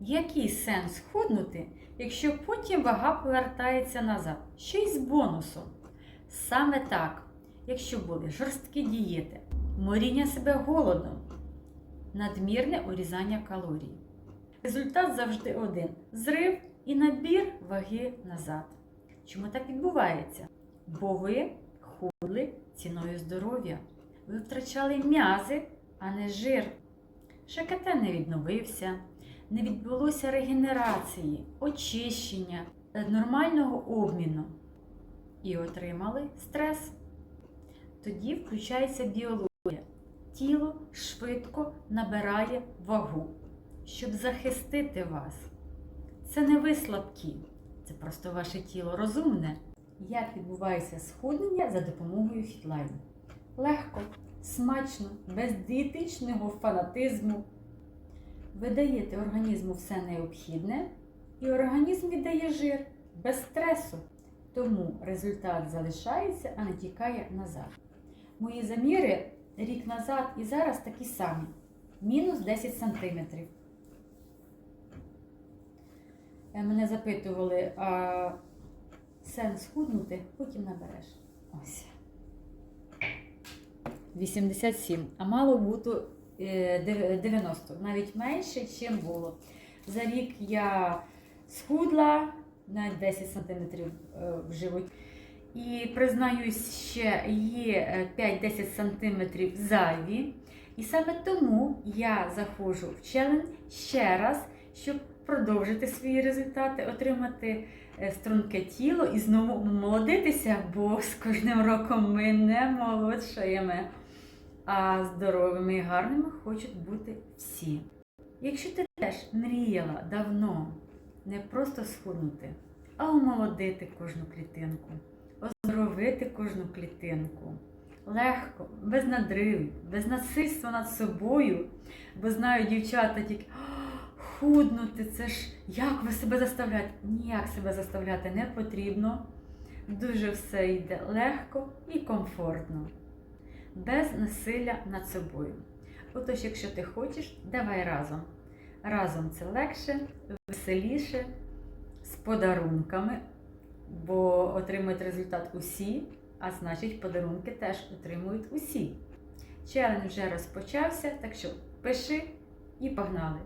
Який сенс худнути, якщо потім вага повертається назад? Ще й з бонусом. Саме так, якщо були жорсткі дієти, моріння себе голодом, надмірне урізання калорій. Результат завжди один: зрив і набір ваги назад. Чому так відбувається? Бо ви худли ціною здоров'я. Ви втрачали м'язи, а не жир. ШКТ не відновився, не відбулося регенерації, очищення, е, нормального обміну. І отримали стрес. Тоді включається біологія. Тіло швидко набирає вагу, щоб захистити вас. Це не ви слабкі, це просто ваше тіло розумне. Як відбувається схуднення за допомогою фітлайну? Легко, смачно, без дієтичного фанатизму. Ви даєте організму все необхідне, і організм віддає жир без стресу. Тому результат залишається, а не тікає назад. Мої заміри рік назад і зараз такі самі. Мінус 10 см. Мене запитували, а сенс худнути, потім набереш. Ось. 87, а мало бути е, 90, навіть менше, ніж було. За рік я схудла на 10 см в животі. І признаюсь, ще є е, 5-10 см зайві. І саме тому я заходжу в челендж ще раз, щоб продовжити свої результати, отримати е, струнке тіло і знову молодитися, бо з кожним роком ми не молодшаємо, а здоровими і гарними хочуть бути всі. Якщо ти теж мріяла давно не просто схуднути, а омолодити кожну клітинку, оздоровити кожну клітинку. Легко, без надривів, без насильства над собою, бо знаю дівчата тільки «А, худнути, це ж як ви себе заставляєте? Ніяк себе заставляти не потрібно. Дуже все йде легко і комфортно, без насилля над собою. Отож, якщо ти хочеш, давай разом. Разом це легше, веселіше, з подарунками, бо отримують результат усі, а значить подарунки теж отримують усі. Челендж вже розпочався, так що пиши і погнали!